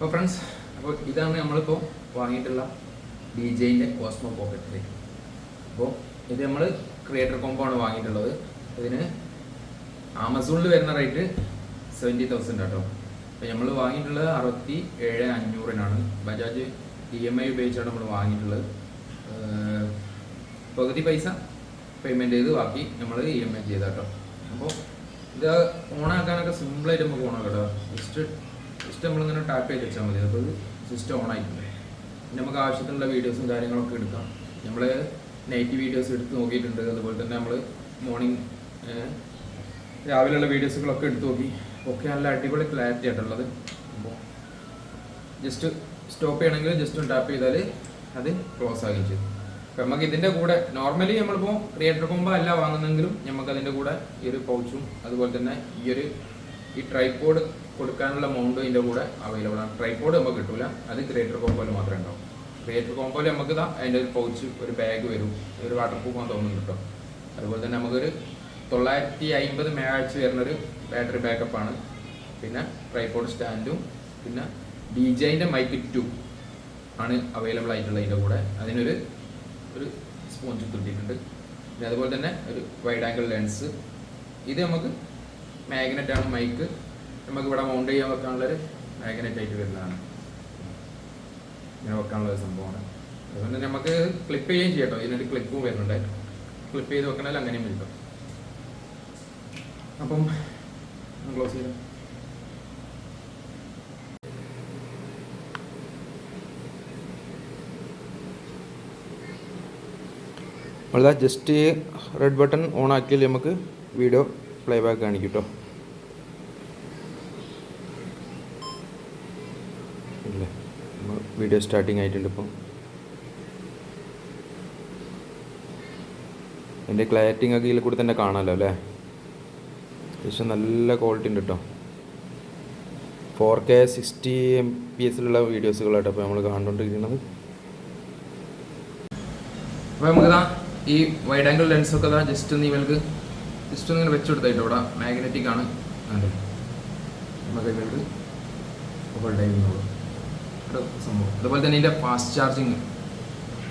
അപ്പോൾ ഫ്രണ്ട്സ് അപ്പോൾ ഇതാണ് നമ്മളിപ്പോൾ വാങ്ങിയിട്ടുള്ള ഡി ജെയിന്റെ കോസ്മോ പോക്കറ്റ് അപ്പോൾ ഇത് നമ്മൾ ക്രിയേറ്റർ കോംബോ ആണ് വാങ്ങിയിട്ടുള്ളത്. ഇതിന് ആമസോണിൽ വരുന്ന റേറ്റ് സെവന്റി തൗസൻഡ് ആട്ടോ. അപ്പോൾ നമ്മൾ വാങ്ങിയിട്ടുള്ളത് അറുപത്തി ഏഴ് അഞ്ഞൂറിനാണ്. ബജാജ് ഇ എം ഐ ഉപയോഗിച്ചാണ് നമ്മൾ വാങ്ങിയിട്ടുള്ളത്. പകുതി പൈസ പേയ്മെന്റ് ചെയ്ത് ബാക്കി നമ്മൾ ഇ എം ഐ ചെയ്താട്ടോ. അപ്പോൾ ഇത് ഓണാക്കാനൊക്കെ സിമ്പിളായിട്ട് നമുക്ക് ഓണാക്കാം കേട്ടോ. ജസ്റ്റ് ജസ്റ്റ് നമ്മളിങ്ങനെ ടാപ്പ് ചെയ്ത് വെച്ചാൽ മതി. അപ്പോൾ സിസ്റ്റം ഓൺ ആയിട്ടുണ്ട്. നമുക്ക് ആവശ്യത്തിനുള്ള വീഡിയോസും കാര്യങ്ങളൊക്കെ എടുക്കാം. നമ്മൾ നൈറ്റ് വീഡിയോസ് എടുത്ത് നോക്കിയിട്ടുണ്ട്. അതുപോലെ തന്നെ നമ്മൾ മോർണിംഗ് രാവിലെയുള്ള വീഡിയോസുകളൊക്കെ എടുത്ത് നോക്കി. ഒക്കെ നല്ല അടിപൊളി ക്ലാരിറ്റി ആയിട്ടുള്ളത് അപ്പോൾ ജസ്റ്റ് സ്റ്റോപ്പ് ചെയ്യണമെങ്കിൽ ജസ്റ്റ് ഒന്ന് ടാപ്പ് ചെയ്താൽ അത് ക്ലോസ് ആകുകയും ചെയ്തു അപ്പം നമുക്ക് ഇതിന്റെ കൂടെ നോർമലി നമ്മളിപ്പോൾ ക്രിയേറ്റർ കൊമ്പോ അല്ല വാങ്ങുന്നെങ്കിലും നമുക്ക് അതിന്റെ കൂടെ ഈ ഒരു പൗച്ചും അതുപോലെ തന്നെ ഈ ഒരു ഈ ട്രൈപോഡ് കൊടുക്കാനുള്ള മൗണ്ടും ഇതിന്റെ കൂടെ അവൈലബിൾ ആണ്. ട്രൈപോഡ് നമുക്ക് കിട്ടില്ല അത് ക്രിയേറ്റർ കോമ്പോയിൽ മാത്രമേ ഉണ്ടാവും. ക്രിയേറ്റർ കോമ്പോയിൽ നമുക്ക് ഇതാ അതിന്റെ ഒരു പൗച്ച് ഒരു ബാഗ് വരും. ഒരു വാട്ടർ പ്രൂഫ് ആണെന്ന് തോന്നുന്നു കേട്ടോ. അതുപോലെ തന്നെ നമുക്കൊരു തൊള്ളായിരത്തി അമ്പത് മേഴാഴ്ച വരുന്നൊരു ബാറ്ററി ബാക്കപ്പ് ആണ്. പിന്നെ ട്രൈപോഡ് സ്റ്റാൻഡും പിന്നെ ഡി ജെന്റെ മൈക്ക് ടു ആണ് അവൈലബിൾ ആയിട്ടുള്ള ഇതിന്റെ കൂടെ. അതിനൊരു ഒരു സ്പോഞ്ച് കിട്ടിയിട്ടുണ്ട് പിന്നെ അതുപോലെ തന്നെ ഒരു വൈഡ് ആംഗിൾ ലെൻസ് ഇത് നമുക്ക് മാഗ്നറ്റ് ആണ് മൈക്ക് നമുക്ക് ഇവിടെ മൗണ്ട് ചെയ്യാൻ വെക്കാനുള്ളൊരു മാഗ്നറ്റ് ആയിട്ട് വരുന്നതാണ്. ഇങ്ങനെ വെക്കാനുള്ള ഒരു സംഭവമാണ്. അതുകൊണ്ട് നമുക്ക് ക്ലിപ്പ് ചെയ്യുകയും ചെയ്യാം കേട്ടോ ഇതിനൊരു ക്ലിപ്പും വരുന്നുണ്ട്. ക്ലിപ്പ് ചെയ്ത് വെക്കണമെങ്കിൽ അങ്ങനെയും കിട്ടും അപ്പം ക്ലോസ് ചെയ്യാം. നമ്മളിതാ ജസ്റ്റ് റെഡ് ബട്ടൺ ഓൺ ആക്കിയാൽ നമുക്ക് വീഡിയോ പ്ലേ ബാക്ക് കാണിക്കും കേട്ടോ ഇല്ലേ. വീഡിയോ സ്റ്റാർട്ടിങ് ആയിട്ടുണ്ട് ഇപ്പം. എന്റെ ക്ലാരിറ്റിങ് ഒക്കെ ഇതിൽ കൂടി തന്നെ കാണാമല്ലോ അല്ലേ? അത്യാവശ്യം നല്ല ക്വാളിറ്റി ഉണ്ട് കേട്ടോ four K sixty M P എസിലുള്ള വീഡിയോസുകളാട്ടോ അപ്പോൾ നമ്മൾ കണ്ടുകൊണ്ടിരിക്കുന്നത് അപ്പോൾ നമുക്ക് നമുക്കിതാ ഈ വൈഡ് ആംഗിൾ ലെൻസ് ഒക്കെ ഇതാ ജസ്റ്റ് ഒന്ന് ഇവൾക്ക് ജസ്റ്റ് ഒന്ന് ഇങ്ങനെ വെച്ച് കൊടുത്തായിട്ട് ഇവിടെ മാഗ്നറ്റിക് ആണ്. അതെ. നമുക്ക് ഇവർക്ക് ഹോൾഡ് ഒരു സംഭവം. അതുപോലെ തന്നെ ഇതിന്റെ ഫാസ്റ്റ് ചാർജിങ്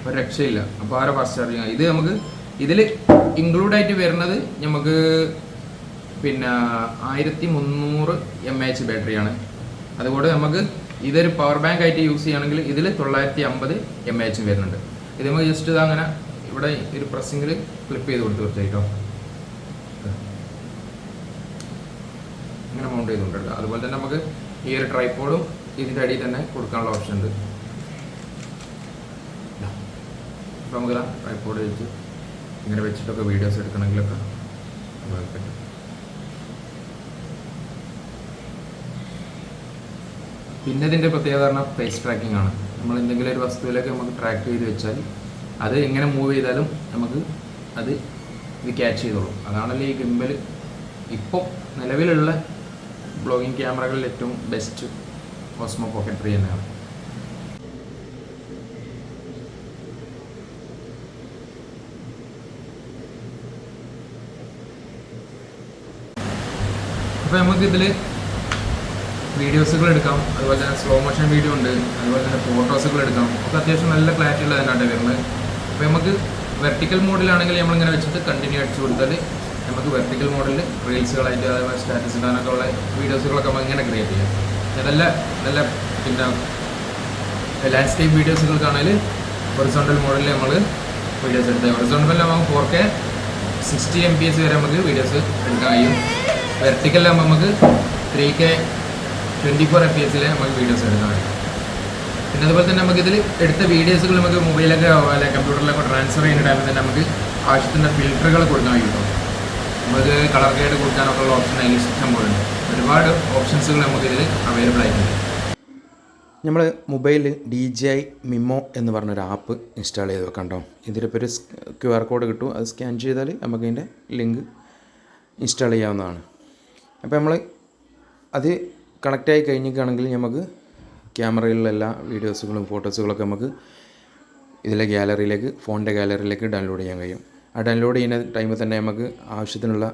ഒരു രക്ഷയില്ല. അപ്പോൾ ആരോ ഫാസ്റ്റ് ചാർജിങ് ഇത് നമുക്ക് ഇതിൽ ഇൻക്ലൂഡ് ആയിട്ട് വരുന്നത് നമുക്ക് പിന്നെ ആയിരത്തി മുന്നൂറ് എം എച്ച് ബാറ്ററിയാണ് അതുകൊണ്ട് നമുക്ക് ഇതൊരു പവർ ബാങ്ക് ആയിട്ട് യൂസ് ചെയ്യുകയാണെങ്കിൽ ഇതിൽ തൊള്ളായിരത്തി അമ്പത് എം എച്ച് വരുന്നുണ്ട്. ഇത് നമുക്ക് ജസ്റ്റ് ഇത് അങ്ങനെ ഇവിടെ ഒരു പ്രസ്സിങ്ങിൽ ക്ലിപ്പ് ചെയ്ത് കൊടുത്ത് തീർച്ചയായിട്ടും ഇങ്ങനെ മൗണ്ട് ചെയ്ത് അതുപോലെ തന്നെ നമുക്ക് ഈ ഒരു ട്രൈപ്പോഡും ഇതിന്റെ അടിയിൽ തന്നെ കൊടുക്കാനുള്ള ഓപ്ഷൻ ഉണ്ട്. അപ്പോൾ നമുക്ക് ട്രൈപ്പോഡ് വെച്ച് ഇങ്ങനെ വെച്ചിട്ടൊക്കെ വീഡിയോസ് എടുക്കണമെങ്കിലൊക്കെ ഉപയോഗിക്കട്ടെ പിന്നെ ഇതിന്റെ പ്രത്യേകത പറഞ്ഞാൽ ഫേസ് ട്രാക്കിംഗ് ആണ്. നമ്മൾ എന്തെങ്കിലും ഒരു വസ്തുവിലേക്ക് നമുക്ക് ട്രാക്ക് ചെയ്ത് വെച്ചാൽ അത് എങ്ങനെ മൂവ് ചെയ്താലും നമുക്ക് അത് ഇത് ക്യാച്ച് ചെയ്തോളും. അതാണല്ലോ ഈ ഗിംബൽ ഇപ്പം നിലവിലുള്ള ബ്ലോഗിങ് ക്യാമറകളിൽ ഏറ്റവും ബെസ്റ്റ് കോസ്മോ പോക്കറ്റ് തന്നെയാണ് അപ്പോൾ നമുക്ക് ഇതിൽ വീഡിയോസുകൾ എടുക്കാം. അതുപോലെ തന്നെ സ്ലോ മോഷൻ വീഡിയോ ഉണ്ട്. അതുപോലെ തന്നെ ഫോട്ടോസുകൾ എടുക്കാം. ഒക്കെ അത്യാവശ്യം നല്ല ക്ലാരിറ്റി ഉള്ള തന്നെയാണ് വരുന്നത്. അപ്പോൾ നമുക്ക് വെർട്ടിക്കൽ മോഡിലാണെങ്കിൽ നമ്മളിങ്ങനെ വെച്ചിട്ട് കണ്ടിന്യൂ അടിച്ചു കൊടുത്താൽ നമുക്ക് വെർട്ടിക്കൽ മോഡലിൽ റീൽസുകളായിട്ട് അതേപോലെ സ്റ്റാറ്റസ് ഇടാനൊക്കെ ഉള്ള വീഡിയോസുകളൊക്കെ നമുക്ക് ഇങ്ങനെ ക്രിയേറ്റ് ചെയ്യാം. നല്ല നല്ല പിന്നെ ലാൻഡ്സ്കേപ്പ് വീഡിയോസുകൾക്കാണെങ്കിൽ ഹൊറിസോണ്ടൽ മോഡലിൽ നമ്മൾ വീഡിയോസ് എടുത്തത് ഹൊറിസോണ്ടൽ നമുക്ക് four K sixty M P S വരെ നമുക്ക് വീഡിയോസ് എടുക്കാൻ കഴിയും. വെർട്ടിക്കലാകുമ്പോൾ നമുക്ക് three K twenty four M P എസിൽ നമുക്ക് വീഡിയോസ് എടുക്കാൻ കഴിയും. പിന്നെ അതുപോലെ തന്നെ നമുക്ക് ഇതിൽ എടുത്ത വീഡിയോസുകൾ നമുക്ക് മൊബൈലൊക്കെ അല്ലെങ്കിൽ കമ്പ്യൂട്ടറിലൊക്കെ ട്രാൻസ്ഫർ ചെയ്യുന്ന ടൈമിൽ തന്നെ നമുക്ക് ആവശ്യത്തിന്റെ ഫിൽറ്ററുകൾ കൊടുക്കാൻ കഴിയും നമുക്ക് കളർ ഗൈഡ് കൊടുക്കാനൊക്കെ ഉള്ള ഓപ്ഷൻ അതിൽ ഇഷ്ടം ഉണ്ട് ഒരുപാട് ഓപ്ഷൻസുകൾ നമുക്ക് ഇതിൽ അവൈലബിൾ ആയിട്ടുണ്ട്. നമ്മൾ മൊബൈലിൽ ഡി ജി ഐ മിമോ എന്ന് പറഞ്ഞൊരു ആപ്പ് ഇൻസ്റ്റാൾ ചെയ്ത് വെക്കണ്ടോ ഇതിലിപ്പോൾ ഒരു ക്യു ആർ കോഡ് കിട്ടും. അത് സ്കാൻ ചെയ്താൽ നമുക്ക് അതിന്റെ ലിങ്ക് ഇൻസ്റ്റാൾ ചെയ്യാവുന്നതാണ്. അപ്പോൾ നമ്മൾ അത് കണക്റ്റായി കഴിഞ്ഞിട്ടാണെങ്കിൽ നമുക്ക് ക്യാമറയിലുള്ള എല്ലാ വീഡിയോസുകളും ഫോട്ടോസുകളൊക്കെ നമുക്ക് ഇതിലെ ഗാലറിയിലേക്ക് ഫോണിന്റെ ഗാലറിയിലേക്ക് ഡൗൺലോഡ് ചെയ്യാൻ കഴിയും. ആ ഡൗൺലോഡ് ചെയ്യുന്ന ടൈമിൽ തന്നെ നമുക്ക് ആവശ്യത്തിനുള്ള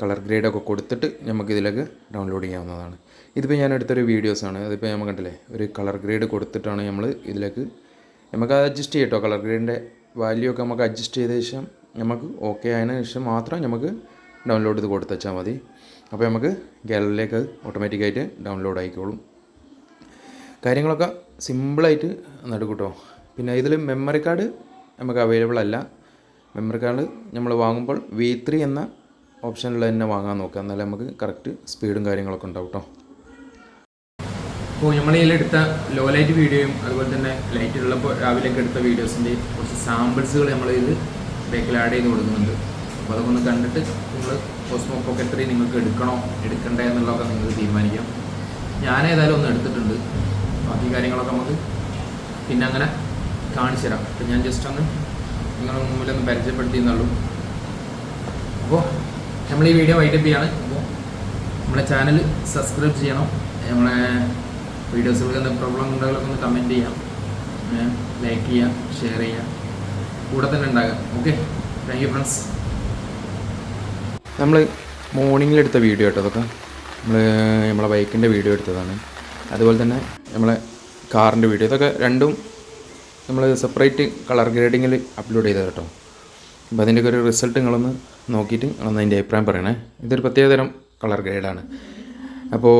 കളർ ഗ്രേഡൊക്കെ കൊടുത്തിട്ട് നമുക്ക് ഇതിലേക്ക് ഡൗൺലോഡ് ചെയ്യാവുന്നതാണ്. ഇതിപ്പോൾ ഞാൻ എടുത്തൊരു വീഡിയോസാണ് അതിപ്പോൾ നമുക്ക് കണ്ടില്ലേ? ഒരു കളർ ഗ്രേഡ് കൊടുത്തിട്ടാണ് നമ്മൾ ഇതിലേക്ക് നമുക്ക് അഡ്ജസ്റ്റ് ചെയ്യട്ടോ. കളർ ഗ്രേഡിന്റെ വാല്യൂ ഒക്കെ നമുക്ക് അഡ്ജസ്റ്റ് ചെയ്ത ശേഷം നമുക്ക് ഓക്കെ ആയതിന് ശേഷം മാത്രം നമുക്ക് ഡൗൺലോഡ് ചെയ്ത് കൊടുത്തുവച്ചാൽ മതി. അപ്പോൾ നമുക്ക് ഗാലറിയിലേക്ക് ഓട്ടോമാറ്റിക്കായിട്ട് ഡൗൺലോഡ് ആയിക്കോളും. കാര്യങ്ങളൊക്കെ സിമ്പിളായിട്ട് നടക്കൂട്ടോ പിന്നെ ഇതിൽ മെമ്മറി കാർഡ് നമുക്ക് അവൈലബിൾ അല്ല. മെമ്മറി കാർഡ് നമ്മൾ വാങ്ങുമ്പോൾ വി ത്രീ എന്ന ഓപ്ഷനിൽ തന്നെ വാങ്ങാൻ നോക്കുക. എന്നാലേ നമുക്ക് കറക്റ്റ് സ്പീഡും കാര്യങ്ങളൊക്കെ ഉണ്ടാവും കേട്ടോ അപ്പോൾ നമ്മൾ ഇതിലെടുത്ത ലോ ലൈറ്റ് വീഡിയോയും അതുപോലെ തന്നെ ലൈറ്റ് ഉള്ളപ്പോൾ രാവിലെയൊക്കെ എടുത്ത വീഡിയോസിന്റെ കുറച്ച് സാമ്പിൾസുകൾ നമ്മൾ ഇത് ബേക്കിൽ ആഡ് ചെയ്ത് കൊടുക്കുന്നുണ്ട്. അപ്പോൾ അതൊക്കെ ഒന്ന് കണ്ടിട്ട് നിങ്ങൾ കോസ്മോ പോക്കറ്റ് ത്രീ നിങ്ങൾക്ക് എടുക്കണോ എടുക്കണ്ടേ എന്നുള്ളതൊക്കെ നിങ്ങൾക്ക് തീരുമാനിക്കാം. ഞാൻ ഏതായാലും ഒന്ന് എടുത്തിട്ടുണ്ട്. ബാക്കി കാര്യങ്ങളൊക്കെ നമുക്ക് പിന്നെ അങ്ങനെ കാണിച്ചു തരാം. അപ്പം ഞാൻ ജസ്റ്റ് ഒന്ന് നിങ്ങളുടെ മുമ്പിലൊന്ന് പരിചയപ്പെടുത്തിയെന്നുള്ളൂ. അപ്പോൾ നമ്മൾ ഈ വീഡിയോ വൈറ്റപ്പ് ചെയ്യാണ് അപ്പോൾ നമ്മളെ ചാനൽ സബ്സ്ക്രൈബ് ചെയ്യണം. നമ്മളെ വീഡിയോസുകൾക്ക് എന്തെങ്കിലും പ്രോബ്ലം ഉണ്ടെങ്കിലൊക്കെ ഒന്ന് കമന്റ് ചെയ്യാം. ലൈക്ക് ചെയ്യാം ഷെയർ ചെയ്യാം. കൂടെ തന്നെ ഉണ്ടാകാം. ഓക്കെ താങ്ക് യു ഫ്രണ്ട്സ് നമ്മൾ മോർണിംഗിൽ എടുത്ത വീഡിയോ കേട്ടോ അതൊക്കെ നമ്മൾ നമ്മളെ ബൈക്കിന്റെ വീഡിയോ എടുത്തതാണ്. അതുപോലെ തന്നെ നമ്മളെ കാറിന്റെ വീഡിയോ ഇതൊക്കെ രണ്ടും നമ്മൾ സെപ്പറേറ്റ് കളർ ഗ്രേഡിങ്ങിൽ അപ്ലോഡ് ചെയ്തത് കേട്ടോ. അപ്പോൾ അതിന്റെയൊക്കെ ഒരു റിസൾട്ട് നിങ്ങളൊന്ന് നോക്കിയിട്ട് നിങ്ങളൊന്ന് അതിന്റെ അഭിപ്രായം പറയണേ. ഇതൊരു പ്രത്യേകതരം കളർ ഗ്രേഡാണ് അപ്പോൾ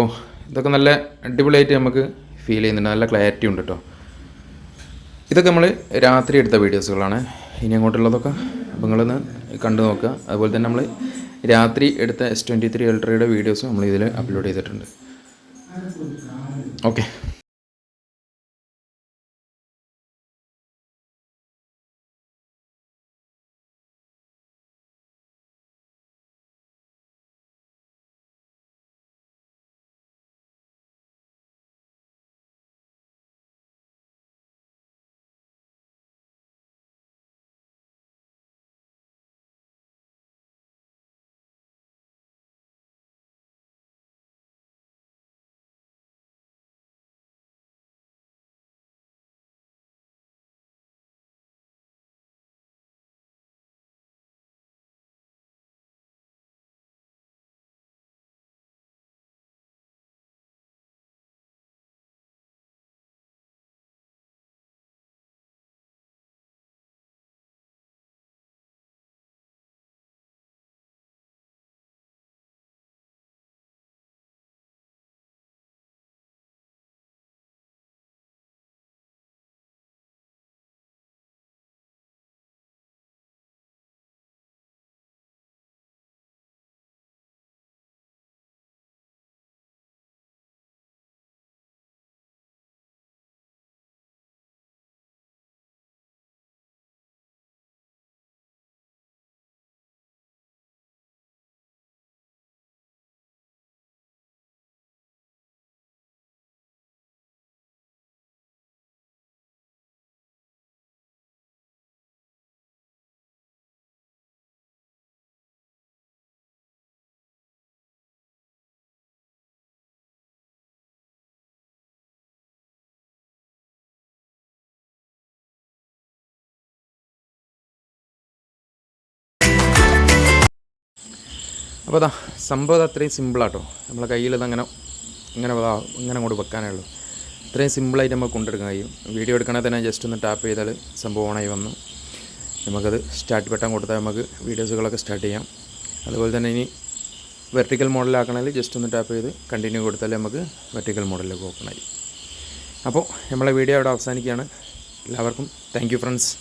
ഇതൊക്കെ നല്ല അടിപൊളിയായിട്ട് നമുക്ക് ഫീൽ ചെയ്യുന്നുണ്ട്. നല്ല ക്ലാരിറ്റി ഉണ്ട് കേട്ടോ ഇതൊക്കെ നമ്മൾ രാത്രി എടുത്ത വീഡിയോസുകളാണ് ഇനി അങ്ങോട്ടുള്ളതൊക്കെ അപ്പോൾ നിങ്ങളൊന്ന് കണ്ടു നോക്കുക. അതുപോലെ തന്നെ നമ്മൾ രാത്രി എടുത്ത എസ് ട്വന്റി ത്രീ അൾട്രയുടെ വീഡിയോസും നമ്മൾ ഇതിൽ അപ്ലോഡ് ചെയ്തിട്ടുണ്ട്. ഓക്കെ അപ്പോൾ അതാ സംഭവം അത്രയും സിമ്പിളാട്ടോ നമ്മളെ കയ്യിൽ ഇതങ്ങനെ ഇങ്ങനെ ഇങ്ങനെ അങ്ങോട്ട് വെക്കാനേ ഉള്ളൂ. ഇത്രയും സിമ്പിളായിട്ട് നമുക്ക് കൊണ്ടെടുക്കാൻ കഴിയും. വീഡിയോ എടുക്കണമെങ്കിൽ തന്നെ ജസ്റ്റ് ഒന്ന് ടാപ്പ് ചെയ്താൽ സംഭവം ഓണായി വന്നു. നമുക്കത് സ്റ്റാർട്ട് ബട്ടൺ കൊടുത്താൽ നമുക്ക് വീഡിയോസുകളൊക്കെ സ്റ്റാർട്ട് ചെയ്യാം. അതുപോലെ തന്നെ ഇനി വെർട്ടിക്കൽ മോഡലാക്കണമെങ്കിൽ ജസ്റ്റ് ഒന്ന് ടാപ്പ് ചെയ്ത് കണ്ടിന്യൂ കൊടുത്താൽ നമുക്ക് വെർട്ടിക്കൽ മോഡലിലേക്ക് ഓപ്പണായി അപ്പോൾ നമ്മളെ വീഡിയോ അവിടെ അവസാനിക്കുകയാണ്. എല്ലാവർക്കും താങ്ക് ഫ്രണ്ട്സ്